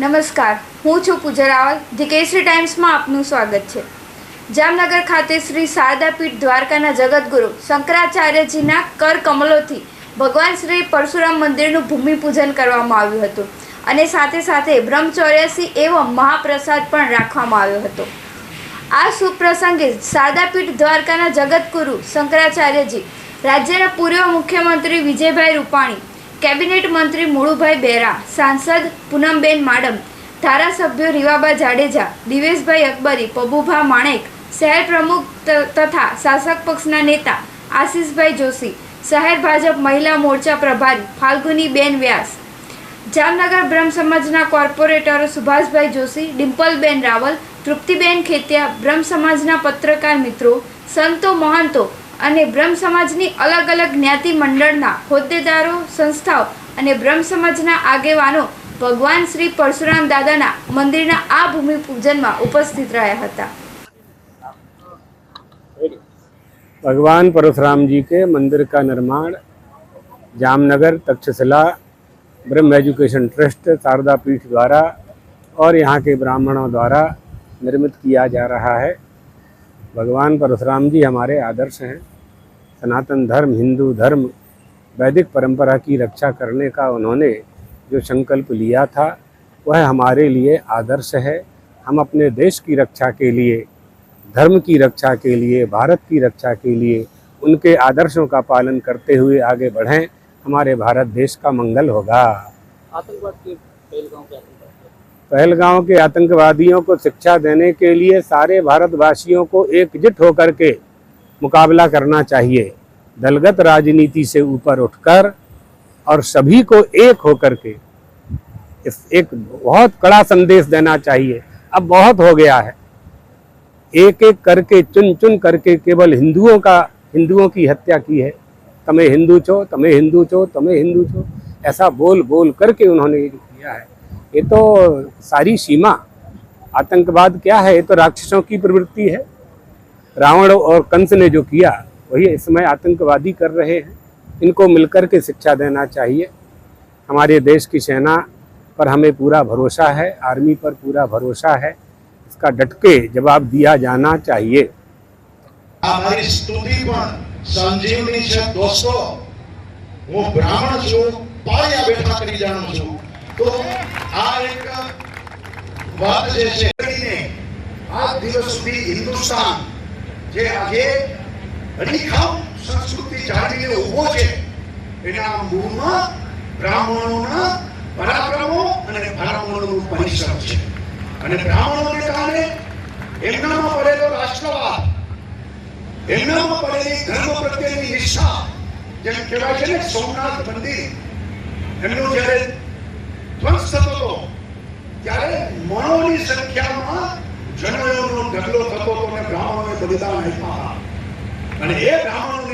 નમસ્કાર, હું છું પૂજા રાવલ. ધી કેસરી ટાઈમ્સમાં આપનું સ્વાગત છે. જામનગર ખાતે શ્રી શારદા પીઠ દ્વારકાના જગતગુરુ શંકરાચાર્યજીના કર કમલોથી ભગવાન શ્રી પરશુરામ મંદિરનું ભૂમિપૂજન કરવામાં આવ્યું હતું અને સાથે સાથે બ્રહ્મચોર્યાસી એવો મહાપ્રસાદ પણ રાખવામાં આવ્યો હતો. આ સુપ્રસંગે પ્રસંગે શારદાપીઠ દ્વારકાના જગતગુરુ શંકરાચાર્યજી, રાજ્યના પૂર્વ મુખ્યમંત્રી વિજયભાઈ રૂપાણી કેબિનેટ મંત્રી મુળુભાઈ બેરા, સાંસદ પૂનમબેન માડમ, ધારાસભ્યો રીવાબા જાડેજા, દિવેશભાઈ અકબરી, પબુભા માણેક, શહેર પ્રમુખ તથા શાસક પક્ષના નેતા આશીષભાઈ જોશી, શહેર ભાજપ મહિલા મોરચા પ્રભારી ફાલ્ગુનીબેન વ્યાસ, જામનગર બ્રહ્મ સમાજના કોર્પોરેટરો સુભાષભાઈ જોશી, ડિમ્પલબેન રાવલ, તૃપ્તિબેન ખેતિયા, બ્રહ્મ સમાજના પત્રકાર મિત્રો, સંતો મહંતો અને બ્રહ્મ સમાજની અલગ અલગ જ્ઞાતિ મંડળના હોદ્દેદારો સંસ્થાઓ અને બ્રહ્મ સમાજના આગેવાનો ભગવાન શ્રી પરશુરામ દાદાના મંદિરના આ ભૂમિ પૂજનમાં ઉપસ્થિત રહ્યા હતા भगवान परशुराम जी के मंदिर का निर्माण जामनगर तक्षशिला ब्रह्म एजुकेशन ट्रस्ट शारदा पीठ द्वारा और यहाँ के ब्राह्मणों द्वारा निर्मित किया जा रहा है भगवान परशुराम जी हमारे आदर्श हैं। सनातन धर्म, हिंदू धर्म, वैदिक परंपरा की रक्षा करने का उन्होंने जो संकल्प लिया था, वह हमारे लिए आदर्श है। हम अपने देश की रक्षा के लिए, धर्म की रक्षा के लिए, भारत की रक्षा के लिए उनके आदर्शों का पालन करते हुए आगे बढ़ें। हमारे भारत देश का मंगल होगा। आतंकवाद के पहलगांव के आतंकवादियों को शिक्षा देने के लिए सारे भारतवासियों को एकजुट होकर के मुकाबला करना चाहिए। दलगत राजनीति से ऊपर उठकर और सभी को एक होकर के इस एक बहुत कड़ा संदेश देना चाहिए। अब बहुत हो गया है। एक एक करके चुन चुन करके केवल हिंदुओं का, हिंदुओं की हत्या की है। तमें हिंदू छो, तमें हिंदू छो, तमें हिंदू छो, ऐसा बोल बोल करके उन्होंने किया है। ये तो सारी सीमा आतंकवाद क्या है ये तो राक्षसों की प्रवृत्ति है रावण और कंस ने जो किया वही इस समय आतंकवादी कर रहे हैं इनको मिलकर के शिक्षा देना चाहिए हमारे देश की सेना पर हमें पूरा भरोसा है आर्मी पर पूरा भरोसा है इसका डट के जवाब दिया जाना चाहिए આ મારી સ્તુતિ પણ સંજીવની છે દોસ્તો હું બ્રાહ્મણ છું પાળિયા બેઠા કરી જાણું છું તો એક વાત જે છે કરીને આ દિવસ સુધી હિન્દુસ્તાન જે આજે અડીખામ સંસ્કૃતિ જાળવીને ઊભો છે, એના મૂળમાં બ્રાહ્મણોના પરાક્રમો અને બ્રાહ્મણોનું પરિશ્રમ છે. અને બ્રાહ્મણોને કારણે એમનામાં પડેલો રાષ્ટ્રવાદ, એમનામાં પડેલી ધર્મ પ્રત્યેની નિષ્ઠા, જેમ કહેવાય છે ને સોમનાથ મંદિર, એમનું જ્યારે ધ્વંસ થતો હતો મણોની સંખ્યામાં જનોયોનો ઢગલો થતો હતો અને બ્રાહ્મણોએ બલિદાન આપ્યા. અને એ બ્રાહ્મણોને